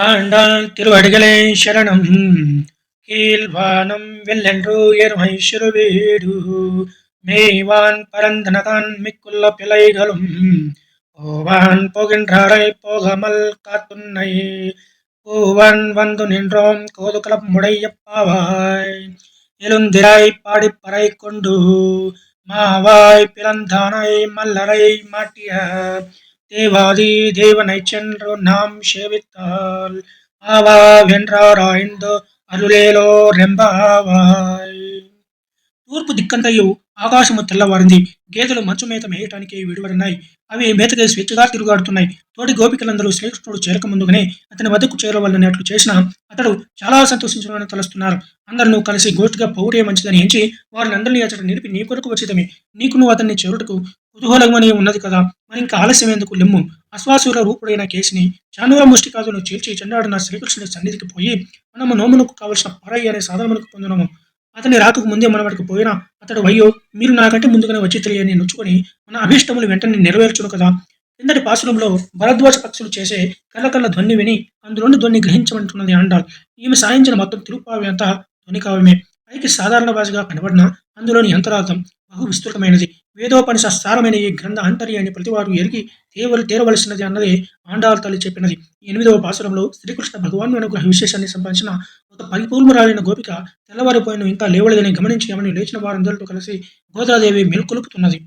ஆண்டாள் திருவடிகளே சரணம். கீழ்வானம் வெள்ளென்று எருமை சிறுவீடு. மேய்வான் பரந்தனதான் மிக்குள்ள பிழைகளும். ஓவான் போகின்றாரை போகாமல் காத்துன்னை. பூவன் வந்து நின்றோம் கோதுகலம் முடைய பாவாய். எழுந்திராய் பாடிப்பறை கொண்டு. மாவாய் பிறந்தானை மல்லரை மாட்டிய. தேவாதி தேவனைச் சென்று நாம் சேவித்தால் ஆவா వెంట్రారాయిందో అరులేలో రెంబావాయ్ తూర్పు దిక్కంతయు ఆకాశము తెల్లవారింది గేదెలు మంచు మేత మేయటానికి విడివడినాయి అవి మేతకై స్వేచ్ఛగా తిరుగాడుతున్నాయి తోటి గోపికలందరూ శ్రీకృష్ణుడు చేరక ముందుగానే అతని వద్దకు చేరవల్లని అట్లు చేసిన అతడు చాలా సంతోషించాలని తలుస్తున్నారు అందరినూ కలిసి గోష్ఠిగా పౌరే మంచిదని ఎంచి వారిని అందరినీ అతడు నిలిపి నీ కొరకు వచ్చితమే నీకు నువ్వు అతన్ని చేరుటకు కుతూహలంగానే ఉన్నది కదా? మరి ఇంకా ఆలస్యం ఎందుకు? లెమ్ము. అశ్వాసుర రూపుడైన కేసుని చానుర ముష్టికాదును చీల్చి చెండాడిన శ్రీకృష్ణుడి సన్నిధికి పోయి మనము నోమునకు కావలసిన పరయ్య అనే సాధనమునకు పొందినము. అతని రాకకు ముందే మన వాడికి పోయినా అతడు అయ్యో మీరు నాకంటే ముందుగానే వచ్చి తెలియని నొచ్చుకొని మన అభీష్టములు వెంటనే నెరవేర్చును కదా? కిందటి పాశ్రంలో భరద్వాజ పక్షులు చేసే కళ్ళకళ్ళ ధ్వని విని అందులోని ధ్వని గ్రహించమంటున్నది అండాల్. ఈమె సాయించిన మొత్తం తిరుపావి అంతా ధ్వని కావమే పైకి సాధారణ భాషగా కనబడిన అందులోని అంతరార్థం బహు విస్తృతమైనది. వేదోపనిష సారమైన ఈ గ్రంథ అంతర్యాన్ని ప్రతివారు ఎరిగి తేవలు తేరవలసినది అన్నది ఆండాల తల్లి చెప్పినది. ఎనిమిదవ పాసురంలో శ్రీకృష్ణ భగవాన్ అనుగ్రహ విశేషాన్ని సంపాదించిన ఒక పరిపూర్ణరాలైన గోపిక తెల్లవారిపోయిన ఇంకా లేవలేదని గమనించి ఆమెను లేచిన వారందరితో కలిసి గోదాదేవి మెలుకొలుపుతున్నది.